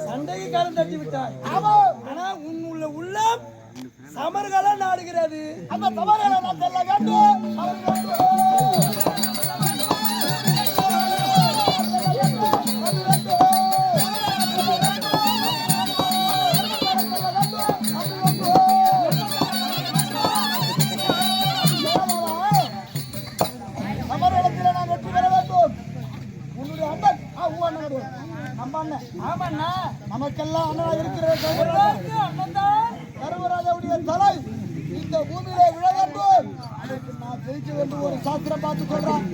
சண்டைக்கு கரம் தட்டி விட்டாய் ஆமா ஆனா உன் உள்ள உள்ளம் சமர்கள நாடுகிறது. அந்த தவறுகளை நான் சொல்ல வேண்டும். வேண்டும். தலை. இந்த பூமியிலே விழ வேண்டும். நான் ஜெயிக்க வேண்டும் ஒரு சாஸ்திரம் பார்த்து சொல்றான்?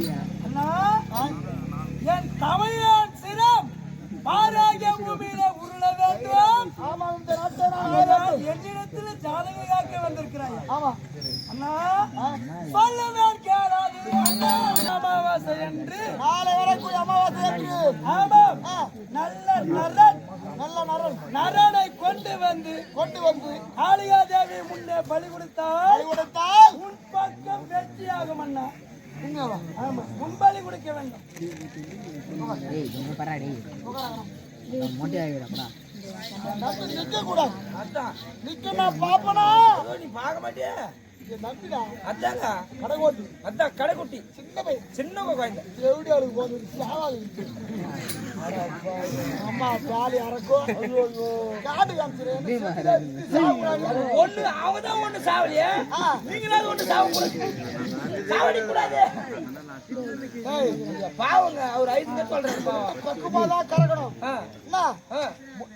என் தமிழன் சிரம் பாராகிய பூமியில உருள வேண்டும். ஆமா இந்த நாட்டை நான். என்னிடத்தில் ஜாதக காக்க வந்திருக்கிறாய் ஆமா. அண்ணா ஆ? சொல்லுவேன் கேளாது அண்ணா அமாவாசை என்று. நாளை வரக்கூடிய அமாவாசை என்று. ஆமாம். ஆ, நல்ல நரன். நல்ல நரன் நரனை கொண்டு வந்து கொண்டு வந்து காளிகா தேவி முன்னே பலி கொடுத்தால் கை கொடுத்தால் உன் பக்கம் வெற்றியாகும் அண்ணா. ஆமா உன் பலி கொடுக்க வேண்டும். பராடி மோட்டி நம்பி நிக்க கூடாது அதான் நிக்க நான் பாப்பனா நீ பார்க்க மாட்டியா. நம்பிடா அதாங்க. கடைகோட்டு. அதான் கடைக்குட்டி சின்ன பையன். சின்ன குழந்தை எப்படி அவளுக்கு போகுது அம்மா காலி அறக்கும் காடு காமிச்சிரு. ஒண்ணு அவதான் ஒண்ணு சாவலியே. நீங்களாவது ஒண்ணு சாவ பாவங்க அவர் ஐந்து சொல்றாரு பாவம். பக்குமாதான் கறக்கணும் ஆ, என்ன? ஆ.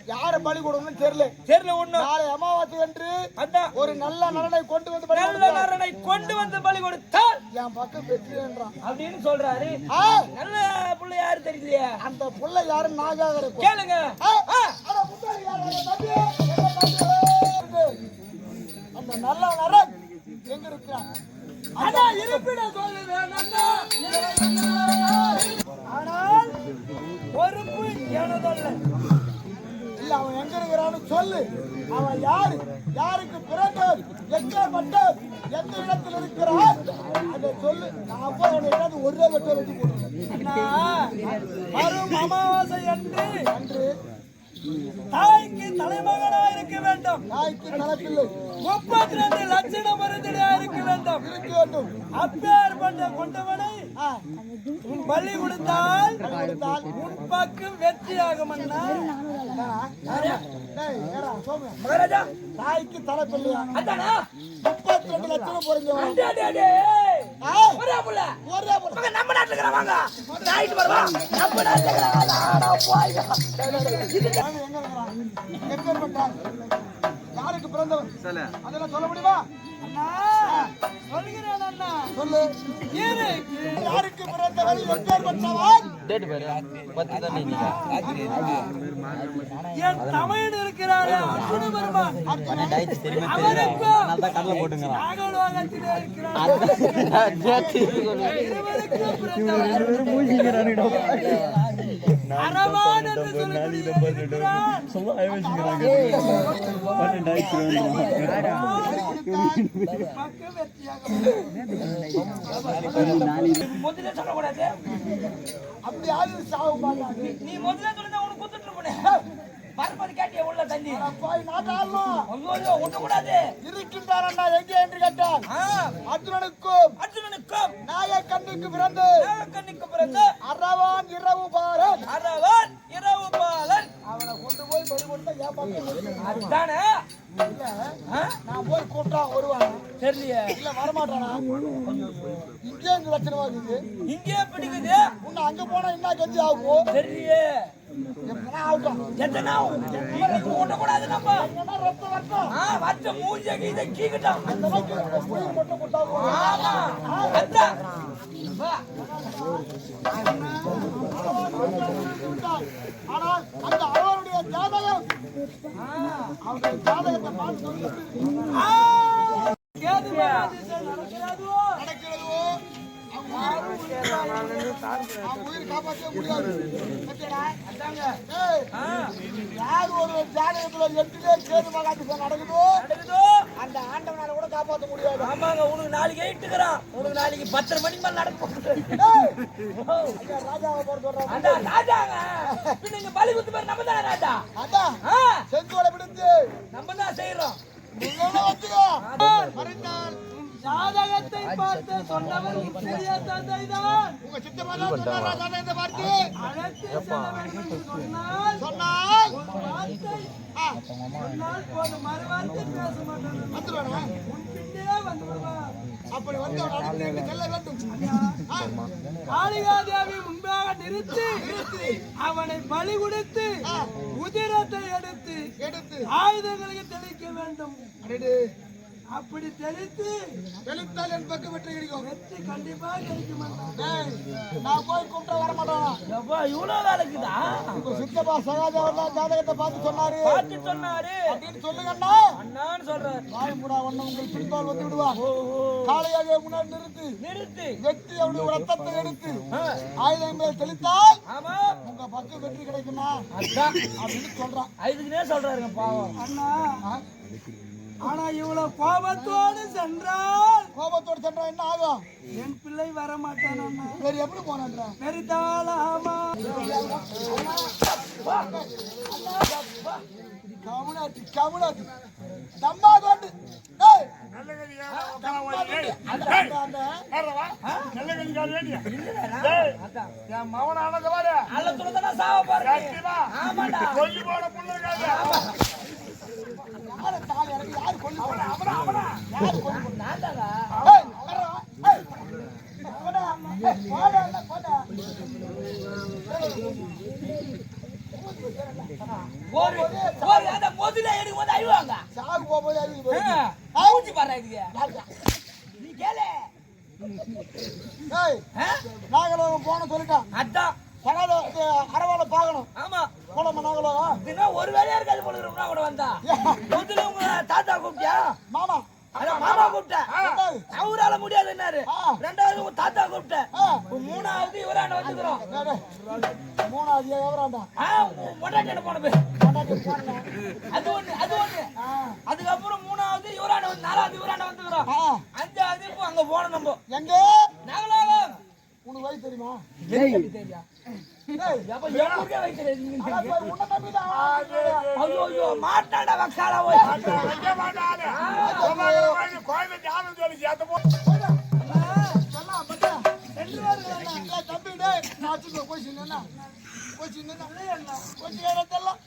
யார பலி கொடுக்கணும்னு தெரியல. தெரியல ஒண்ணு நாளை அமாவாசை என்று அதான் ஒரு நல்ல நலனை கொண்டு வந்து பலி நல்ல. நரனை கொண்டு வந்து பலி கொடுத்தால் என் பக்கம் வெற்றின்றான் அப்படின்னு சொல்றாரு. ஆ, நல்ல புள்ள யாரு தெரியலையே அந்த புள்ள யாரும் நாகாக கேளுங்க. யாரு? அந்த நல்ல நரன் எங்க இருக்கிறான்? ஆனால் இருப்பிட சொல்லுவேன் அண்ணா. ஆனால் பொறுப்பு எனதல்ல இல்ல அவன் எங்க இருக்கிறான்னு சொல்லு அவன் யாரு யாருக்கு பிறந்தவர் எப்பேற்பட்டவர் எந்த இடத்தில் இருக்கிறான் அதை சொல்லு நான் போய் அவனை ஏதாவது ஒரே வெட்ட வெட்டி போடுறேன் வரும் அமாவாசை அன்று அன்று தாய்க்கு தலைமகனா இருக்க வேண்டும். முப்பத்தி ரெண்டு லட்சணம் மருந்திடா இருக்க வேண்டும். பண்ண கொண்டவனை பலி கொடுத்தால் உன் பக்கம் வெற்றியாகும். மகாராஜா. தாய்க்கு தலைப்பில்லையா முப்பத்தி ரெண்டு அடே. ஆ, ஒரே புள்ள! ஒரே நம்ம நாட்டுல இருக்கிறவங்க! நாயிட்டு வருவா! நம்ம நாட்டுல இருக்கிறவங்க! ஆனா போய்? யாருக்கு பிறந்தவன் அதெல்லாம் சொல்ல முடியுமா? அண்ணா சொல்கிறேன் அண்ணா. சொல்லு. என் இருக்கிறாரே அர்ஜுன பெருமான். இருக்கிறான். பக்கம் வெற்றியாக முதல்ல சொல்லக்கூடாது அப்படி யாரும் சாவு மாட்டாங்க நீ முதல்ல சொல்லுங்க உனக்கு குத்துட்டு போனேன் மறுபடி கேட்டிய உள்ள தண்ணி போய் நாட்டாளணும் ஐயோ ஒட்டக்கூடாது இருக்கின்றாரண்ணா எங்கே என்று கேட்டான் ஆ, அர்ஜுனனுக்கும் அர்ஜுனனுக்கும் நாய கண்ணுக்கு பிறந்து கண்ணுக்கு பிறந்து அரவான் இரவு பாரன் அதுதானே? நான் போய் கூப்பிட்டா வருவான் தெரியலையே இல்ல வரமாட்டானா இங்கே இந்த லட்சணமா இருக்குது இங்கே பிடிக்குது உன்னை அங்க போனா என்ன கஞ்சி ஆகும் தெரியலையே மூஞ்ச மட்டும் கொண்டாடுவோம் ஆமா அதான். ஆனால் அந்த ஜாதகம் அவருடைய ஜாதகத்தை பார்த்து சொல்லி ஆ, கேது மகாதேசன் நடக்கிறாதோ? நடக்கிறதோ அவன் உயிர் காப்பாற்ற முடியாது கேட்டடா? ஏய், ஆ, யார் ஒரு ஜாதகத்துல எட்டுலே கேது மகாதிசம் நடக்குதோ நடக்குதோ? அந்த ஆண்டவனால கூட காப்பாற்ற முடியாது. ஆமாங்க உனக்கு நாளைக்கு எயிட்டுக்கிறான் உனக்கு நாளைக்கு பத்தரை மணி மேல நடக்க ராஜாவை சொல்றான். அந்த ராஜாங்க. இங்க பலி குத்து பேர் நம்ம தான் ராஜா? ஆ, செங்கோலை பிடித்து நம்ம தான் செய்யறோம் மறைந்தால் ஜாதகத்தை பார்த்து சொன்னவர் பெரிய தந்தை தான் உங்க சித்தப்பா தான் சொன்னாரா? ஜாதகத்தை பார்த்து அழைத்து செல்ல வேண்டும் என்று சொன்னால் சொன்னால்? வார்த்தை ஆ, சொன்னால் போதும். மறுவார்த்தை பேச மாட்டான். வந்துருவானா? உன் பின்னே வந்து விடுவார் அப்படி வந்து அவன் செல்ல வேண்டும். காளிகாதேவி முன்பாக நிறுத்தி அவனை பலி கொடுத்து உதிரத்தை எடுத்து எடுத்து. ஆயுதங்களுக்கு தெளிக்க வேண்டும். அப்படி தெளித்து தெளித்தால் என் பக்கம் வெற்றி கிடைக்கும். வெற்றி கண்டிப்பாக கிடைக்க மாட்டான் டேய், நான் போய் கூப்பிட்டா வர மாட்டானா எப்பா இவ்வளவு வேலைக்குதா? உங்க சித்தப்பா சகாதேவர் தான் ஜாதகத்தை பார்த்து சொன்னாரு. பார்த்து சொன்னாரு. அப்படின்னு சொல்லுங்கண்ணா அண்ணான்னு சொல்றாரு. வாயமுடா ஒண்ணு உங்கள் பின்பால் வந்து விடுவா. ஓஹோ காளையாக முன்னாடி நிறுத்து. நிறுத்து. வெட்டி அவருடைய ரத்தத்தை எடுத்து. ஆயுதம் மேல் தெளித்தால் ஆமா. உங்க பக்கம் வெற்றி கிடைக்குமா அப்படின்னு சொல்றான். இதுக்குனே சொல்றாருங்க பாவம். அண்ணா. ஆனா இவ்வளவு கோபத்தோடு சென்றால் கோபத்தோடு சென்றா என்ன ஆகும் என் பிள்ளை வர மாட்டான் வேறு எப்படி போனான்றா பெரிதாலாமா கமுனாட்டி கமுனாட்டி தம்மா தோண்டு மவனானது பாரு சாவ பாருங்க ஆமாடா கொல்லி போட புள்ள இருக்காது யாரு தாலி இறங்கி யாரு கொண்டு போனா அவனா அவனா யாரு கொண்டு போனா நான் தாங்க ஏய் வரா ஏய் போடா ஏய் போடா இல்ல, போடா ஒரு ஒரு அந்த முதல்ல எடுக்கும் போது அழுவாங்க சாகு போகும்போது அதுக்கு போய் ஊச்சி பாரு இதுக்கு. நீ கேளு. ஏய் ஆ? நாகலோகம் போன சொல்லிட்டான். அதான். அரவால பார்க்கணும். ஆமா. போனோமா நாகலோகம்? இதுனா ஒரு வேலையா இருக்காது போல இருக்கும்னா கூட வந்தா. முதல்ல உங்க தாத்தா கூப்பிட்டியா? மாமா. மாமா கூப்பிட்டேன் அவரால முடியாதுன்னாரு ஆ. ரெண்டாவது உங்க தாத்தா கூப்பிட்டேன் மூணாவது இவராண்ட வந்துக்கிறோம். மூணாவது ஆ மொட்டாட்டியான போன போனா அது ஒண்ணு அது ஒண்ணு. அதுக்கப்புறம் மூணாவது இவராண்ட வந்து நாலாவது இவராண்ட வந்துக்கிறோம் அஞ்சாவது இப்போ அங்க போனோம் நம்ம. எங்க? நாங்களாகும் உனக்கு வயசு தெரியுமா? தெரியா? மாட்டாடா போய். மாட்டாரு கோயில் தியானம் சொல்லி சேர்த்த போ சொன்னா பத்தியா ரெண்டு பேரும் இல்ல தம்பி நான் போய் போய் சின்ன கொஞ்சம் இடத்தெல்லாம்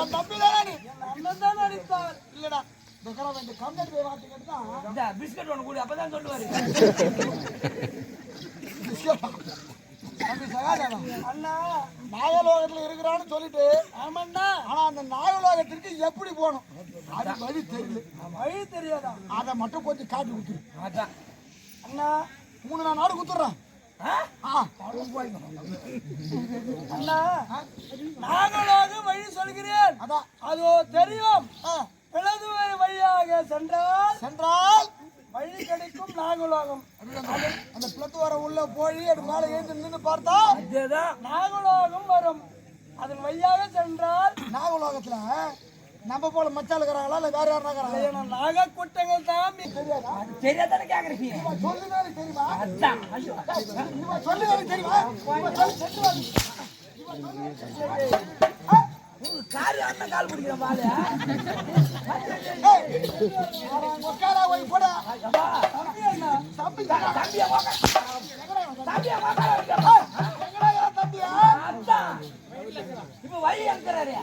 என் தம்பி தானே அண்ணன் தான் அடித்தார் இல்லடா இந்த வேண்டிய கம்பெனி போய் பிஸ்கட் ஒன்று கூட அப்பதான் சொல்லுவாரு. அண்ணா நாகலோகத்துல இருக்கிறான்னு சொல்லிட்டு ஆமாண்டா ஆனா அந்த நாகலோகத்திற்கு எப்படி போகணும்? அது வழி தெரியல. வழி தெரியாதா? அதை மட்டும் கொஞ்சம் காட்டி கொடுத்துரு. அண்ணா மூணு நாள் நாடு குத்துறேன். ஆ? ஆ அண்ணா நாங்களாக வழி சொல்கிறேன். அதோ. தெரியும். பிளது வழியாக சென்றால் சென்றால் வழி கிடைக்கும் நாகலோகம் அந்த- அந்த பிளத்து வர உள்ள போய் அது மேல ஏந்து நின்று பார்த்தா நாகலோகம் வரும். அதன் வழியாக சென்றால் நாகலோகத்துல நம்ம போல மச்சால் இருக்கிறாங்களா இல்ல வேற யாரும் இருக்கிறாங்களா? நாக கூட்டங்கள் தான் தெரியாதா? தெரியாதானே கேக்குறீங்க? சொல்லுதான் தெரியுமா? அதான். சொல்லுதான் தெரியுமா? காரு அண்ணன் கால் பிடிக்கிற பாலு உட்காரா போய் போட. தம்பியை. தம்பியை தம்பியா. இப்ப வழி இருக்கிறாரு